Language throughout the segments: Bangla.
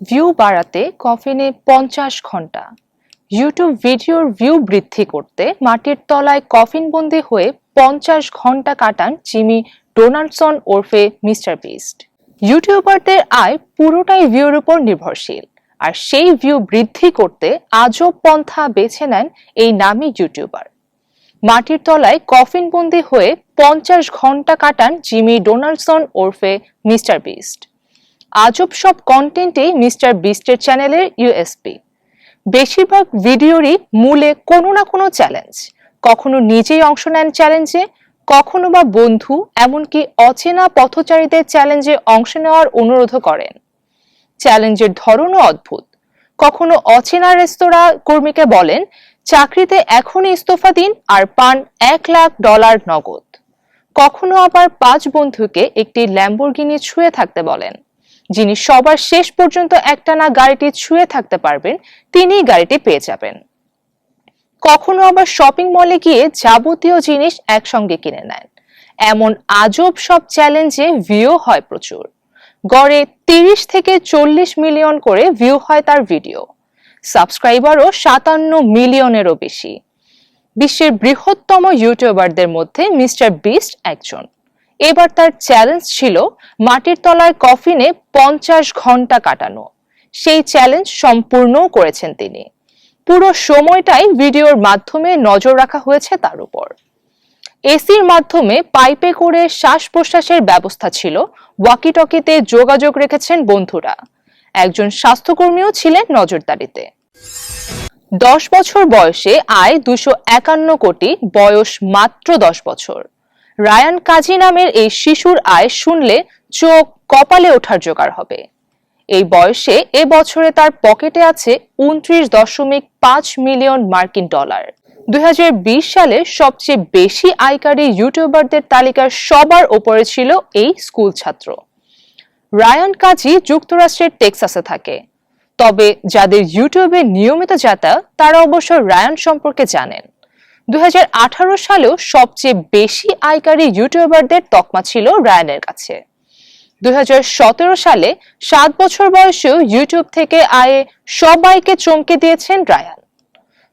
ভিউ বাড়াতে কফিনে পঞ্চাশ ঘণ্টা ইউটিউব ভিডিওর ভিউ বৃদ্ধি করতে মাটির তলায় কফিনবন্দি হয়ে পঞ্চাশ ঘণ্টা কাটান জিমি ডোনাল্ডসন ওরফে মিস্টার বিস্ট। ইউটিউবারদের আয় পুরোটাই ভিউর উপর নির্ভরশীল, আর সেই ভিউ বৃদ্ধি করতে আজব পন্থা বেছে নেন এই নামী ইউটিউবার মাটির তলায় কফিনবন্দি হয়ে পঞ্চাশ ঘণ্টা কাটান জিমি ডোনাল্ডসন ওরফে মিস্টার বিস্ট। আজব সব কন্টেন্টই মিস্টার বিস্টের চ্যানেলের ইউএসপি বেশিরভাগ ভিডিওরই মূলে কোনো না কোনো চ্যালেঞ্জ কখনো নিজেই অংশ নেন চ্যালেঞ্জে কখনো বা বন্ধু, এমনকি অচেনা পথচারীদের চ্যালেঞ্জে অংশ নেওয়ার অনুরোধ করেন। চ্যালেঞ্জের ধরনও অদ্ভুত। কখনো অচেনা রেস্তোরাঁ কর্মীকে বলেন, চাকরিতে এখনই ইস্তফা দিন আর পান এক লাখ ডলার নগদ। কখনো আবার পাঁচ বন্ধুকে একটি ল্যাম্বরগিনি ছুঁয়ে থাকতে বলেন। যিনি সবার শেষ পর্যন্ত একটানা গাড়িটি ছুঁয়ে থাকতে পারবেন, তিনিই গাড়িটি পেয়ে যাবেন। কখনো আবার শপিং মলে গিয়ে যাবতীয় জিনিস একসঙ্গে কিনে নেন। এমন আজব সব চ্যালেঞ্জে ভিউ হয় প্রচুর। গড়ে তিরিশ থেকে চল্লিশ মিলিয়ন করে ভিউ হয় তার ভিডিও সাবস্ক্রাইবারও সাতান্ন মিলিয়নেরও বেশি। বিশ্বের বৃহত্তম ইউটিউবারদের মধ্যে মিস্টার বিস্ট একজন। এবার তার চ্যালেঞ্জ ছিল মাটির তলায় কফিনে পঞ্চাশ ঘণ্টা কাটানো। সেই চ্যালেঞ্জ সম্পূর্ণও করেছেন তিনি। পুরো সময়টাই ভিডিওর মাধ্যমে নজর রাখা হয়েছে তার উপর। এসির মাধ্যমে পাইপে করে শ্বাস প্রশ্বাসের ব্যবস্থা ছিল। ওয়াকিটকিতে যোগাযোগ রেখেছেন বন্ধুরা। একজন স্বাস্থ্যকর্মীও ছিলেন নজরদারিতে। দশ বছর বয়সে আয় দুশো একান্ন কোটি, বয়স মাত্র দশ বছর। রায়ান কাজী নামের এই শিশুর আয় শুনলে চোখ কপালে ওঠার জোগাড় হবে। এই বয়সে এ বছরে তার পকেটে আছে উনত্রিশ দশমিক পাঁচ মিলিয়ন মার্কিন ডলার। দুই হাজার বিশ সালে সবচেয়ে বেশি আয়কারী ইউটিউবারদের তালিকার সবার ওপরে ছিল এই স্কুল ছাত্র। রায়ান কাজী যুক্তরাষ্ট্রের টেক্সাসে থাকে। তবে যাদের ইউটিউবে নিয়মিত যাতা, তারা অবশ্য রায়ান সম্পর্কে জানেন। দুই সালেও সবচেয়ে বেশি আয়কারী ইউটিউবারদের তকমা ছিল রায়ানের কাছে। দুই হাজার সতেরো সালে সাত বছর বয়সেও ইউটিউব থেকে আয়ে সবাইকে চমকে দিয়েছেন রায়ান।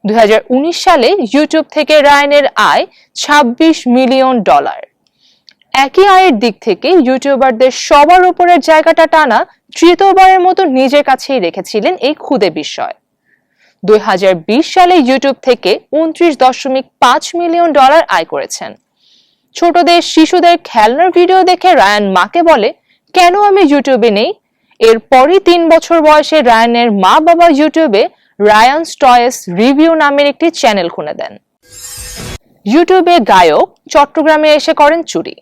দুই হাজার উনিশ সালে ইউটিউব থেকে রায়ানের আয় ২৬ মিলিয়ন ডলার। একই আয়ের দিক থেকে ইউটিউবারদের সবার উপরের জায়গাটা টানা তৃতীয়বারের মতো নিজের কাছেই রেখেছিলেন এই ক্ষুদে বিষয় দুই হাজার বিশ সালে ইউটিউব থেকে উনত্রিশ দশমিক পাঁচ মিলিয়ন ডলার আয় করেছেন। ছোটদের, শিশুদের খেলনার ভিডিও দেখে রায়ান মাকে বলে, কেন আমি ইউটিউবে নেই? এরপরই তিন বছর বয়সে রায়ানের মা বাবা ইউটিউবে রায়ান স্টয়েস রিভিউ নামের একটি চ্যানেল খুলে দেন। ইউটিউবে গায়ক চট্টগ্রামে এসে করেন চুরি।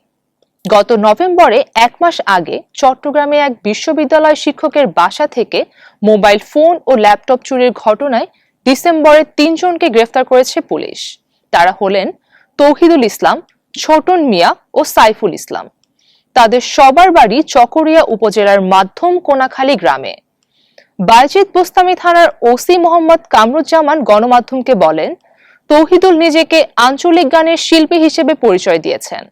গত নভেম্বরে এক মাস আগে চট্টগ্রামে এক বিশ্ববিদ্যালয় শিক্ষকের বাসা থেকে মোবাইল ফোন ও ল্যাপটপ চুরির ঘটনায় ডিসেম্বরে তিনজনকে গ্রেফতার করেছে পুলিশ। তারা হলেন তৌহিদুল ইসলাম, ছোটন মিয়া ও সাইফুল ইসলাম। তাদের সবার বাড়ি চকরিয়া উপজেলার মাধ্যম কোনাখালী গ্রামে। বাইজিদ বোস্তামি থানার ওসি মোহাম্মদ কামরুজ্জামান গণমাধ্যমকে বলেন, তৌহিদুল নিজেকে আঞ্চলিক গানের শিল্পী হিসেবে পরিচয় দিয়েছেন।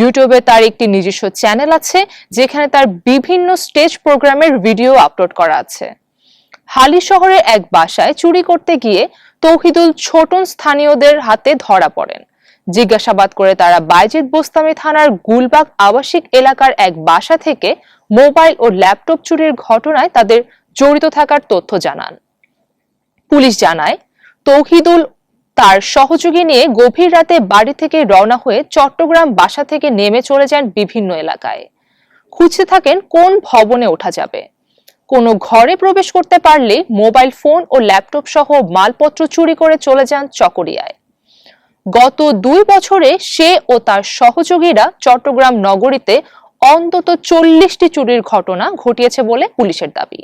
ইউটিউবে তার একটি নিজস্ব চ্যানেল আছে, যেখানে তার বিভিন্ন স্টেজ প্রোগ্রামের ভিডিও আপলোড করা আছে। হালি শহরের এক বাসায় চুরি করতে গিয়ে তৌহিদুল ছোটন স্থানীয়দের হাতে ধরা পড়েন। জিজ্ঞাসাবাদ করে তারা বাইজিদ বোস্তামি থানার গুলবাগ আবাসিক এলাকার এক বাসা থেকে মোবাইল ও ল্যাপটপ চুরির ঘটনায় তাদের জড়িত থাকার তথ্য জানান। পুলিশ জানায়, তৌহিদুল তার সহযোগী নিয়ে গভীর রাতে বাড়ি থেকে রওনা হয়ে চট্টগ্রাম বাসা থেকে নেমে চলে যান বিভিন্ন এলাকায়। খুঁজতে থাকেন কোন ভবনে ওঠা যাবে। কোনো ঘরে প্রবেশ করতে পারলে মোবাইল ফোন ও ল্যাপটপ সহ মালপত্র চুরি করে চলে যান চকরিয়ায়। গত দুই বছরে সে ও তার সহযোগীরা চট্টগ্রাম নগরীতে অন্তত চল্লিশটি চুরির ঘটনা ঘটিয়েছে বলে পুলিশের দাবি।